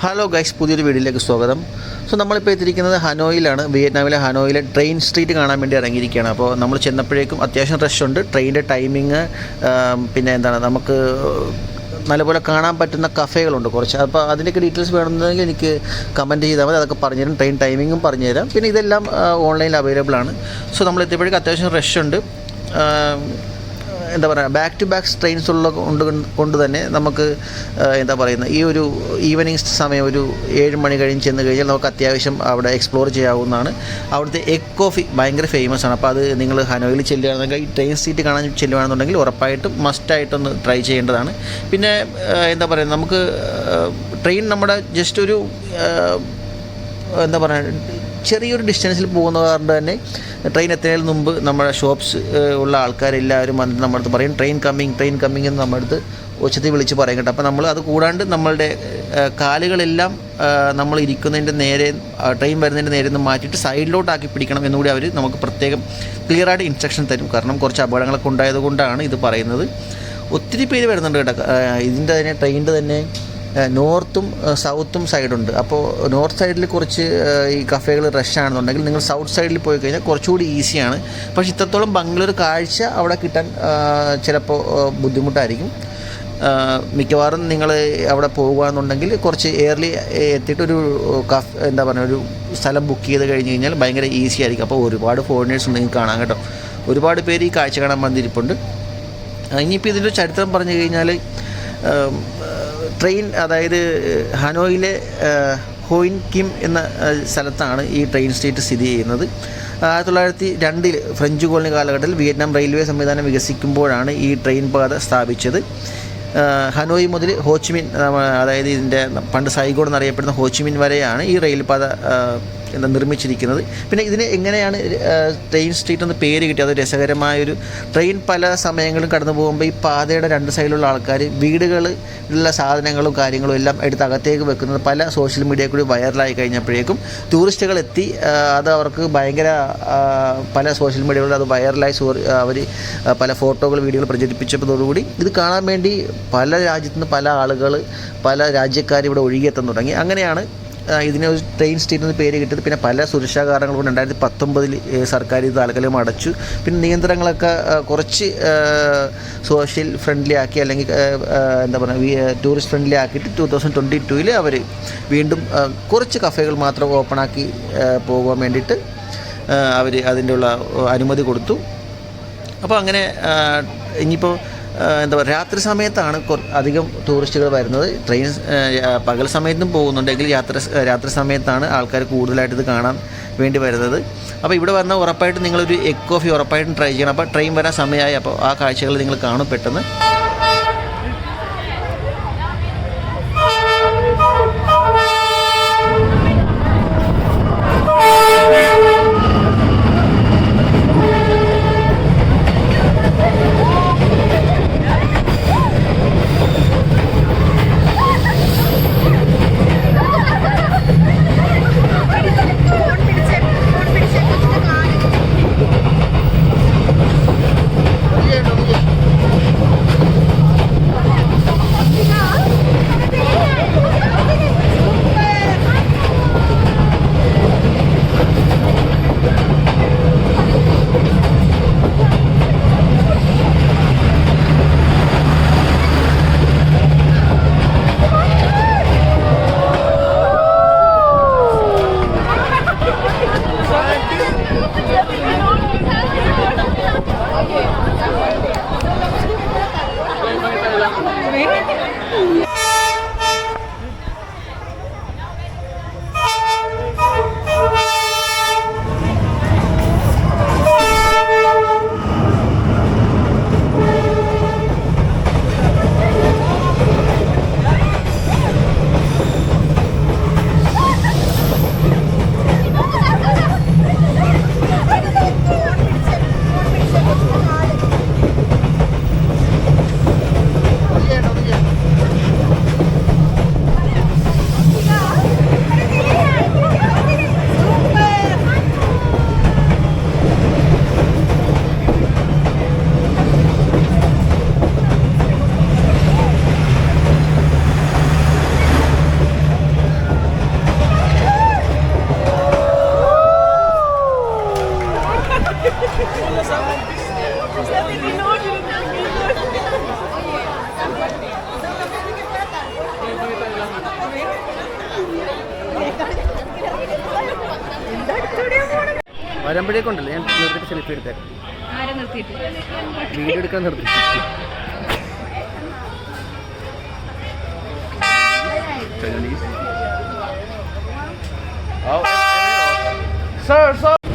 Hello guys പുതിയൊരു വീഡിയോയിലേക്ക് സ്വാഗതം. സോ നമ്മളിപ്പോൾ എത്തിയിരിക്കുന്നത് ഹനോയിലാണ്. വിയറ്റ്നാമിലെ ഹനോയിലെ ട്രെയിൻ സ്ട്രീറ്റ് കാണാൻ വേണ്ടി ഇറങ്ങിയിരിക്കുകയാണ്. അപ്പോൾ നമ്മൾ ചെന്നപ്പോഴേക്കും അത്യാവശ്യം റഷ് ഉണ്ട്. ട്രെയിനിന്റെ ടൈമിങ് പിന്നെ എന്താണ് നമുക്ക് നല്ലപോലെ കാണാൻ പറ്റുന്ന കഫേകളുണ്ട് കുറച്ച്. അപ്പോൾ അതിന്റെയൊക്കെ ഡീറ്റെയിൽസ് വേണമെന്നുണ്ടെങ്കിൽ എനിക്ക് കമന്റ് ചെയ്താൽ മതി. അതൊക്കെ പറഞ്ഞുതരും. ട്രെയിൻ ടൈമിങ്ങും പറഞ്ഞുതരാം. പിന്നെ ഇതെല്ലാം ഓൺലൈനിൽ അവൈലബിൾ ആണ്. സോ നമ്മൾ എത്തിയപ്പോഴേക്കും അത്യാവശ്യം റഷ് ഉണ്ട്. എന്താ പറയുക ബാക്ക് ടു ബാക്ക് ട്രെയിൻസ് ഉള്ള കൊണ്ട് കൊണ്ട് തന്നെ നമുക്ക് എന്താ പറയുന്നത് ഈ ഒരു ഈവനിങ് സമയം ഒരു ഏഴ് മണി കഴിഞ്ഞ് ചെന്ന് കഴിഞ്ഞാൽ നമുക്ക് അത്യാവശ്യം അവിടെ എക്സ്പ്ലോർ ചെയ്യാവുന്നതാണ്. അവിടുത്തെ എഗ് കോഫി ഭയങ്കര ഫേമസ് ആണ്. അപ്പോൾ അത് നിങ്ങൾ ഹനോയിൽ ചെല്ലുകയാണെന്നുണ്ടെങ്കിൽ ഈ ട്രെയിൻ സീറ്റ് കാണാൻ ചെല്ലുകയാണെന്നുണ്ടെങ്കിൽ ഉറപ്പായിട്ടും മസ്റ്റായിട്ടൊന്ന് ട്രൈ ചെയ്യേണ്ടതാണ്. പിന്നെ എന്താ പറയുക നമുക്ക് ട്രെയിൻ നമ്മുടെ ജസ്റ്റ് ഒരു എന്താ പറയുക ചെറിയൊരു ഡിസ്റ്റൻസിൽ പോകുന്ന കാരണം തന്നെ ട്രെയിൻ എത്തുന്നതിന് മുമ്പ് നമ്മുടെ ഷോപ്സ് ഉള്ള ആൾക്കാരെല്ലാവരും വന്നിട്ട് നമ്മുടെ അടുത്ത് പറയും ട്രെയിൻ കമ്മിങ് ട്രെയിൻ കമ്മിങ് എന്ന് നമ്മുടെ അടുത്ത് ഉച്ചത്തിൽ വിളിച്ച് പറയും കേട്ടോ. അപ്പോൾ നമ്മൾ അത് കൂടാണ്ട് നമ്മളുടെ കാലുകളെല്ലാം നമ്മൾ ഇരിക്കുന്നതിന്റെ നേരെ ട്രെയിൻ വരുന്നതിന്റെ നേരെ നിന്ന് മാറ്റിയിട്ട് സൈഡിലോട്ടാക്കി പിടിക്കണം എന്നുകൂടി അവർ നമുക്ക് പ്രത്യേകം ക്ലിയറായിട്ട് ഇൻസ്ട്രക്ഷൻ തരും. കാരണം കുറച്ച് അപകടങ്ങളൊക്കെ ഉണ്ടായത് കൊണ്ടാണ് ഇത് പറയുന്നത്. ഒത്തിരി പേര് വരുന്നുണ്ട് കേട്ടോ. ഇതിന്റെ തന്നെ ട്രെയിനിന്റെ തന്നെ നോർത്തും സൗത്തും സൈഡുണ്ട്. അപ്പോൾ നോർത്ത് സൈഡിൽ കുറച്ച് ഈ കഫേകൾ റഷ് ആണെന്നുണ്ടെങ്കിൽ നിങ്ങൾ സൗത്ത് സൈഡിൽ പോയി കഴിഞ്ഞാൽ കുറച്ചുകൂടി ഈസിയാണ്. പക്ഷേ ഇത്രത്തോളം ബംഗ്ലൂർ കാഴ്ച അവിടെ കിട്ടാൻ ചിലപ്പോൾ ബുദ്ധിമുട്ടായിരിക്കും. മിക്കവാറും നിങ്ങൾ അവിടെ പോകുകയാണെന്നുണ്ടെങ്കിൽ കുറച്ച് എയർലി എത്തിയിട്ട് ഒരു കഫ് എന്താ പറയുക ഒരു സ്ഥലം ബുക്ക് ചെയ്ത് കഴിഞ്ഞ് കഴിഞ്ഞാൽ ഭയങ്കര ഈസി ആയിരിക്കും. അപ്പോൾ ഒരുപാട് ഫോറിനേഴ്സ് ഉണ്ട് കാണാം കേട്ടോ. ഒരുപാട് പേര് ഈ കാഴ്ച കാണാൻ വന്നിരിപ്പുണ്ട്. ഇനിയിപ്പോൾ ഇതിന്റെ ചരിത്രം പറഞ്ഞു കഴിഞ്ഞാൽ ട്രെയിൻ അതായത് ഹനോയിലെ ഹോയിൻ കിം എന്ന സ്ഥലത്താണ് ഈ ട്രെയിൻ സ്റ്റേറ്റ് സ്ഥിതി ചെയ്യുന്നത്. ആയിരത്തി തൊള്ളായിരത്തി രണ്ടിൽ ഫ്രഞ്ച് കോളനി കാലഘട്ടത്തിൽ വിയറ്റ്നാം റെയിൽവേ സംവിധാനം വികസിക്കുമ്പോഴാണ് ഈ ട്രെയിൻ പാത സ്ഥാപിച്ചത്. ഹനോയ് മുതൽ ഹോച്ചിമിൻ അതായത് ഇതിന്റെ പണ്ട് സൈഗോഡ് എന്നറിയപ്പെടുന്ന ഹോച്ചിമിൻ വരെയാണ് ഈ റെയിൽ പാത എന്താ നിർമ്മിച്ചിരിക്കുന്നത്. പിന്നെ ഇതിന് എങ്ങനെയാണ് ട്രെയിൻ സ്ട്രീറ്റ് എന്ന് പേര് കിട്ടിയത്? രസകരമായൊരു ട്രെയിൻ പല സമയങ്ങളും കടന്നു പോകുമ്പോൾ ഈ പാതയുടെ രണ്ട് സൈഡിലുള്ള ആൾക്കാർ വീടുകളിലുള്ള സാധനങ്ങളും കാര്യങ്ങളും എല്ലാം എടുത്ത് അകത്തേക്ക് വെക്കുന്നത് പല സോഷ്യൽ മീഡിയ കൂടി വൈറലായി കഴിഞ്ഞപ്പോഴേക്കും ടൂറിസ്റ്റുകൾ എത്തി. അത് അവർക്ക് ഭയങ്കര പല സോഷ്യൽ മീഡിയകളിൽ അത് വൈറലായി അവർ പല ഫോട്ടോകൾ വീഡിയോകൾ പ്രചരിപ്പിച്ചതോടുകൂടി ഇത് കാണാൻ വേണ്ടി പല രാജ്യത്തുനിന്ന് പല ആളുകൾ പല രാജ്യക്കാർ ഇവിടെ ഒഴുകിയെത്താൻ തുടങ്ങി. അങ്ങനെയാണ് ഇതിന് ഒരു ട്രെയിൻ സ്റ്റേറ്റ് എന്ന് പേര് കിട്ടിയത്. പിന്നെ പല സുരക്ഷാ കാരണങ്ങൾ കൊണ്ട് രണ്ടായിരത്തി പത്തൊമ്പതിൽ സർക്കാർ ഇത് താൽക്കാലികം അടച്ചു. പിന്നെ നിയന്ത്രണങ്ങളൊക്കെ കുറച്ച് സോഷ്യൽ ഫ്രണ്ട്ലി ആക്കി അല്ലെങ്കിൽ എന്താ പറയുക ടൂറിസ്റ്റ് ഫ്രണ്ട്ലി ആക്കിയിട്ട് ടു തൗസൻഡ് ട്വന്റി ടൂവിൽ അവർ വീണ്ടും കുറച്ച് കഫേകൾ മാത്രം ഓപ്പണാക്കി പോകാൻ വേണ്ടിയിട്ട് അവർ അതിന്റെ ഉള്ള അനുമതി കൊടുത്തു. അപ്പോൾ അങ്ങനെ ഇനിയിപ്പോൾ എന്താ പറയുക രാത്രി സമയത്താണ് അധികം ടൂറിസ്റ്റുകൾ വരുന്നത്. ട്രെയിൻ പകൽ സമയത്തും പോകുന്നുണ്ടെങ്കിൽ യാത്ര രാത്രി സമയത്താണ് ആൾക്കാർ കൂടുതലായിട്ട് ഇത് കാണാൻ വേണ്ടി വരുന്നത്. അപ്പോൾ ഇവിടെ വന്നാൽ ഉറപ്പായിട്ടും നിങ്ങളൊരു എഗ് കോഫി ഉറപ്പായിട്ടും ട്രൈ ചെയ്യണം. അപ്പോൾ ട്രെയിൻ വരാൻ സമയമായി. അപ്പോൾ ആ കാഴ്ചകൾ നിങ്ങൾ കാണും പെട്ടെന്ന്. വരുമ്പോഴേക്കുണ്ടല്ലോ ഞാൻ നിർത്തിയിട്ട് സെൽഫി എടുത്തേക്കാം. വീഡിയോ എടുക്കാൻ നിർത്തി Sir, sir.